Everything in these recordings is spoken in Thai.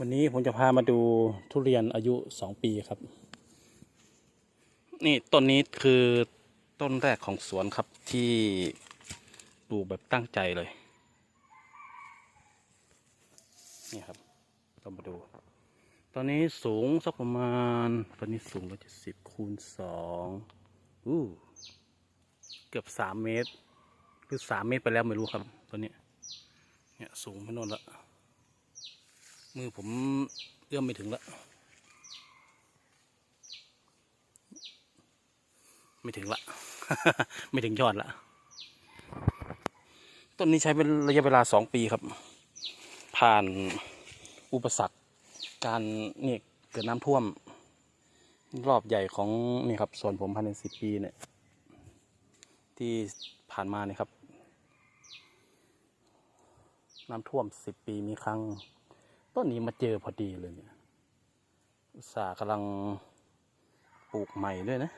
วันนี้ผมจะพามาดูทุเรียนอายุสองปีครับ นี่ต้นนี้คือต้นแรกของสวนครับที่ปลูกแบบตั้งใจเลย นี่ครับเรามาดู ตอนนี้สูงสักประมาณ ตอนนี้สูงร้อยเจ็ดสิบคูณสองอู้เกือบสามเมตร คือสามเมตรไปแล้วไม่รู้ครับ ตอนนี้ เนี่ยสูงไปโน่นละ มือผมเอื้อมไม่ถึงละไม่ถึงละ ไม่ถึงยอดละต้นนี้ใช้เป็นระยะเวลาสองปีครับ ผ่านอุปสรรคการเนี่ยเกิดน้ำท่วม รอบใหญ่ของนี่ครับส่วนผมภายในสิบปีเนี่ย ที่ผ่านมาเนี่ยครับ น้ำท่วมสิบปีมีครั้ง ต้นนี้มาเจอพอดีเลยเนี่ยอุตส่าห์กำลังปลูกใหม่ด้วยนะ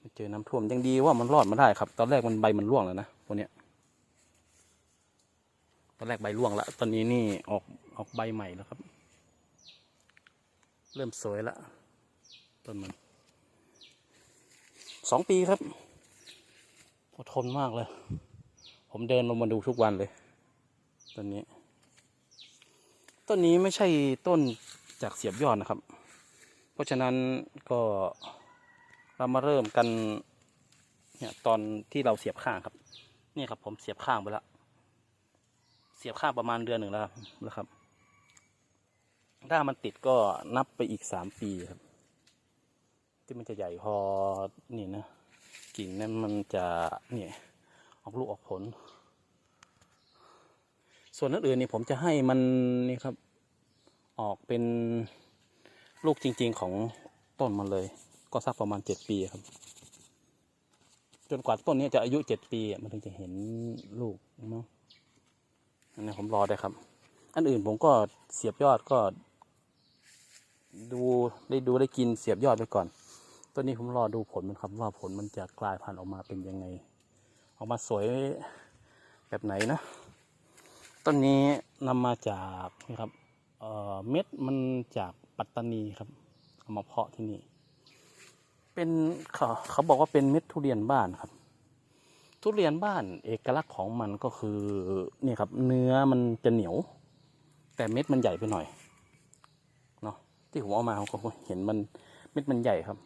มาเจอน้ำท่วมยังดีว่ามันรอดมาได้ครับ ตอนแรกมันใบมันร่วงแล้วนะพวกเนี้ยตอนแรกใบร่วงแล้วตอนนี้นี่ออกออกใบใหม่แล้วครับ เริ่มสวยล้วต้นมันสองปีครับอดทนมากเลย ผมเดินลงมาดูทุกวันเลยต้นนี้ ต้นนี้ไม่ใช่ต้นจากเสียบยอดนะครับ เพราะฉะนั้นก็เรามาเริ่มกันเนี่ยตอนที่เราเสียบข้างครับ นี่ครับ ผมเสียบข้างไปแล้ว เสียบข้างประมาณเดือนหนึ่งแล้วครับนะครับ ถ้ามันติดก็นับไปอีกสามปีครับ ที่มันจะใหญ่พอนี่นะกิ่งนั้นมันจะเนี่ยออกลูกออกผล ส่วนนั้นอื่นนี่ผมจะให้มันนี่ครับ ออกเป็นลูกจริง ๆของต้นมันเลย ก็สักประมาณเจ็ดปีครับ จนกว่าต้นนี้จะอายุเจ็ดปีมันถึงจะเห็นลูกเนาะอันนี้ผมรอได้ครับ อันอื่นผมก็เสียบยอดก็ ดูได้ดูได้กินเสียบยอดไปก่อนต้นนี้ผมรอดูผลมันครับ ว่าผลมันจะกลายพันธุ์ออกมาเป็นยังไง ออกมาสวยแบบไหนนะ ต้นนี้นำมาจากนี่ครับเเม็ดมันจากปัตตานีครับเอามาเพาะที่นี่ เป็นเขาเขาบอกว่าเป็นเม็ดทุเรียนบ้านครับ ทุเรียนบ้านเอกลักษณ์ของมันก็คือนี่ครับ เนื้อมันจะเหนียว แต่เม็ดมันใหญ่ไปหน่อยเนาะที่ผมเอามาผมก็เห็นมันเม็ดมันใหญ่ครับ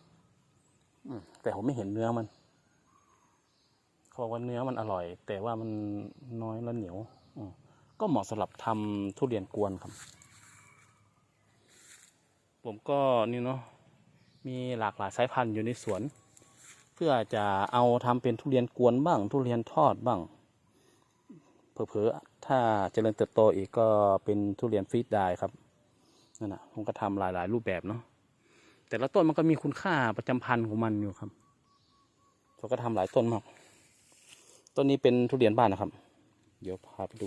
อืแต่ผมไม่เห็นเนื้อมันเขาบอกว่าเนื้อมันอร่อย แต่ว่ามันน้อยและเหนียวอืม ก็เหมาะสำหรับทำทุเรียนกวนครับ ผมก็นี่เนาะมีหลากหลายสายพันธุ์อยู่ในสวน เพื่อจะเอาทำเป็นทุเรียนกวนบ้าง ทุเรียนทอดบ้างเผลอๆถ้าเจริญเติบโตอีกก็เป็นทุเรียนฟรีดได้ครับนั่นนะผมก็ทำหลายๆ รูปแบบเนาะแต่ละต้นมันก็มีคุณค่าประจำพันธุ์ของมันอยู่ครับผมก็ทำหลายต้นมาก ต้นนี้เป็นทุเรียนบ้านนะครับ เดี๋ยวพาไปดู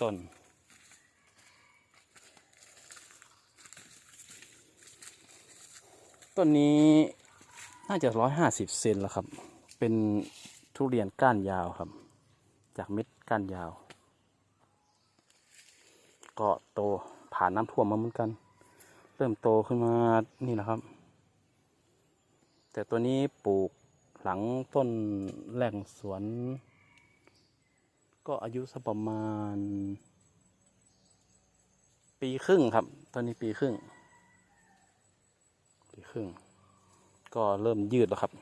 ต้น ต้นนี้น่าจะร้อยห้าสิบเซนแล้วครับ เป็นทุเรียนก้านยาวครับ จากเม็ดก้านยาว ก็โตผ่านน้ำท่วมมาเหมือนกัน เริ่มโตขึ้นมานี่นะครับ แต่ตัวนี้ปลูกหลังต้นแหล่งสวน ก็อายุสักประมาณ ปีครึ่งครับ ตอนนี้ปีครึ่ง ปีครึ่ง ก็เริ่มยืดแล้วครับ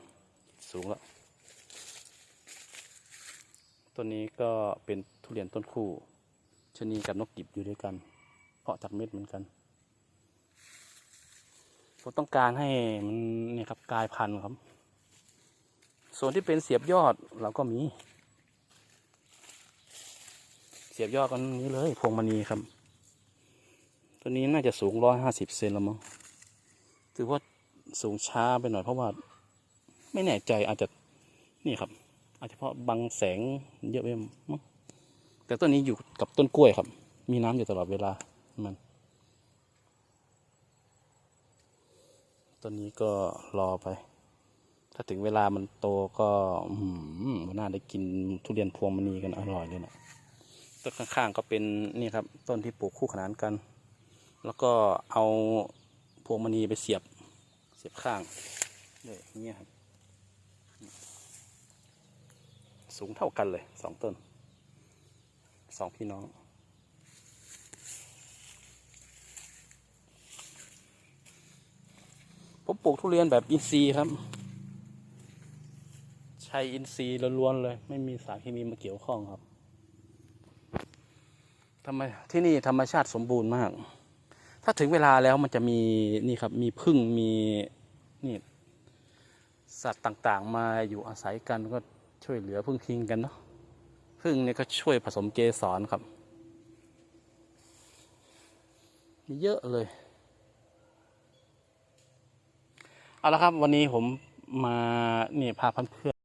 สูงแล้วต้นนี้ก็เป็นทุเรียนต้นคู่ชนีกับนกกิบอยู่ด้วยกัน เพาะจากเม็ดเหมือนกันผมต้องการให้มันเนี่ยครับกลายพันธุ์ครับ ส่วนที่เป็นเสียบยอดเราก็มี เสียบยอดกันนี้เลยพวงมณีครับ ตัวนี้น่าจะสูงร้อยห้าสิบเซนแล้วมั้งถือว่าสูงช้าไปหน่อยเพราะว่า ไม่แน่ใจอาจจะนี่ครับ อาจจะเพราะบังแสงเยอะไปมั้งแต่ต้นนี้อยู่กับต้นกล้วยครับ มีน้ำอยู่ตลอดเวลามันต้นนี้ก็รอไป ถ้าถึงเวลามันโตก็ อืมวันหน้าได้กินทุเรียนพวงมณีกันอร่อยเลยนะ ต้นข้างๆก็เป็นนี่ครับต้นที่ปลูกคู่ขนานกัน แล้วก็เอาพวงมณีไปเสียบเสียบข้างเลยอย่างเงี้ยครับ สูงเท่ากันเลยสองต้นสองพี่น้องผมปลูกทุเรียนแบบอินทรีย์ครับ ใช้อินทรีย์ล้วนๆเลย ไม่มีสารเคมีมาเกี่ยวข้องครับ ทำไมที่นี่ธรรมชาติสมบูรณ์มาก ถ้าถึงเวลาแล้วมันจะมีนี่ครับมีพึ่งมีนี่สัตว์ต่างๆ มาอยู่อาศัยกันก็ช่วยเหลือพึ่งพิงกันเนาะพึ่งเนี่ยก็ช่วยผสมเกสรครับ มีเยอะเลย เอาละครับวันนี้ผมมาเนี่ยพาเพื่อน